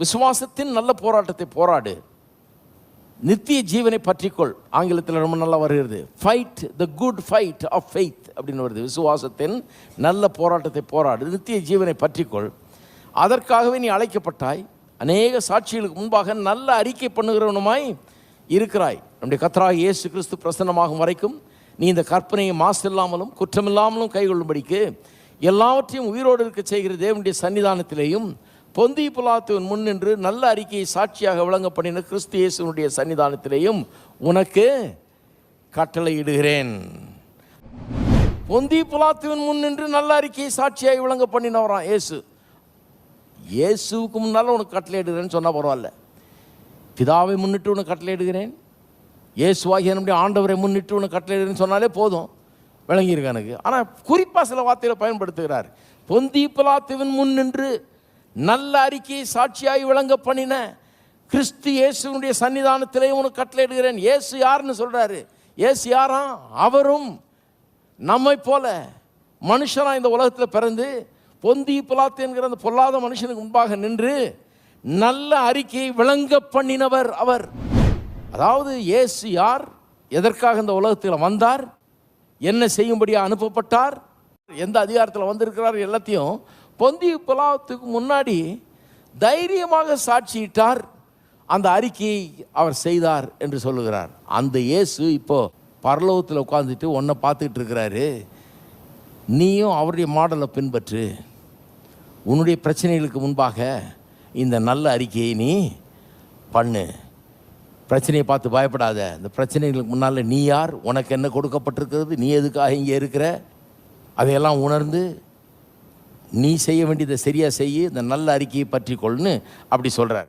விசுவாசத்தின் நல்ல போராட்டத்தை போராடு. நித்திய ஜீவனை பற்றிக்கொள். ஆங்கிலத்தில் ரொம்ப நல்லா வருகிறது. Fight the good fight of faith அப்படின்னு வருது. விசுவாசத்தின் நல்ல போராட்டத்தை போராடு. நித்திய ஜீவனை பற்றிக்கொள். அதற்காகவே நீ அழைக்கப்பட்டாய். அநேக சாட்சிகளுக்கு முன்பாக நல்ல அறிக்கை பண்ணுகிறவனுமாய் இருக்கிறாய். நம்முடைய கத்தராக இயேசு கிறிஸ்து பிரசன்னமாகும் வரைக்கும் நீ இந்த கற்பனையை மாசில்லாமலும் குற்றமில்லாமலும் கைகொள்ளும்படிக்கு எல்லாவற்றையும் உயிரோடு இருக்க செய்கிற தேவனுடைய சன்னிதானத்திலேயும் பொந்தி புலாத்துவன் முன்னின்று நல்ல அறிக்கையை சாட்சியாக விளங்க பண்ணின கிறிஸ்து இயேசுனுடைய சன்னிதானத்திலேயும் உனக்கு கட்டளையிடுகிறேன் பொந்தி புலாத்துவன் முன்னின்று நல்ல அறிக்கையை சாட்சியாக விளங்க பண்ணினவரான் இயேசு. இயேசுவுக்கு முன்னால் உனக்கு கட்டளையிடுகிறேன்னு சொன்னால் பரவாயில்ல. பிதாவை முன்னிட்டு உனக்கு கட்டளையிடுகிறேன் இயேசுவாகி நம்முடைய ஆண்டவரை முன்னிட்டு உனக்கு கட்டளையிடுன்னு சொன்னாலே போதும். விளங்கியிருக்கு எனக்கு. ஆனால் குறிப்பாக சில வார்த்தைகளை பயன்படுத்துகிறார். பொந்தி புலாத்துவின் முன் நின்று நல்ல அறிக்கையை சாட்சியாகி விளங்க பண்ணின கிறிஸ்து இயேசுனுடைய சன்னிதானத்திலே உனக்கு கட்டளையிடுகிறேன் இயேசு யாருன்னு சொல்கிறாரு இயேசு யாரா? அவரும் நம்மை போல மனுஷனாக இந்த உலகத்தில் பிறந்து பொந்தி பிலாத்து என்கிற அந்த பொல்லாத மனுஷனுக்கு முன்பாக நின்று நல்ல அறிக்கையை விளங்க பண்ணினவர் அவர். அதாவது இயேசு யார்? எதற்காக இந்த உலகத்தில் வந்தார்? என்ன செய்யும்படியாக அனுப்பப்பட்டார்? எந்த அதிகாரத்தில் வந்திருக்கிறார்? எல்லாத்தையும் பொந்திய புலாத்துக்கு முன்னாடி தைரியமாக சாட்சியிட்டார். அந்த அறிக்கையை அவர் செய்தார் என்று சொல்லுகிறார். அந்த இயேசு இப்போ பரலோகத்தில் உட்காந்துட்டு உன்னை பார்த்துக்கிட்டு இருக்கிறாரு. நீயும் அவருடைய மாடலை பின்பற்று. உன்னுடைய பிரச்சனைகளுக்கு முன்பாக இந்த நல்ல அறிக்கையை நீ பண்ணு. பிரச்சனையை பார்த்து பயப்படாத. இந்த பிரச்சனைகளுக்கு முன்னால் நீ யார்? உனக்கு என்ன கொடுக்கப்பட்டிருக்கிறது? நீ எதுக்காக இங்கே இருக்கிற? அதையெல்லாம் உணர்ந்து நீ செய்ய வேண்டியதை சரியாக செய்ய இந்த நல்ல அறிக்கையை பற்றி அப்படி சொல்கிறார்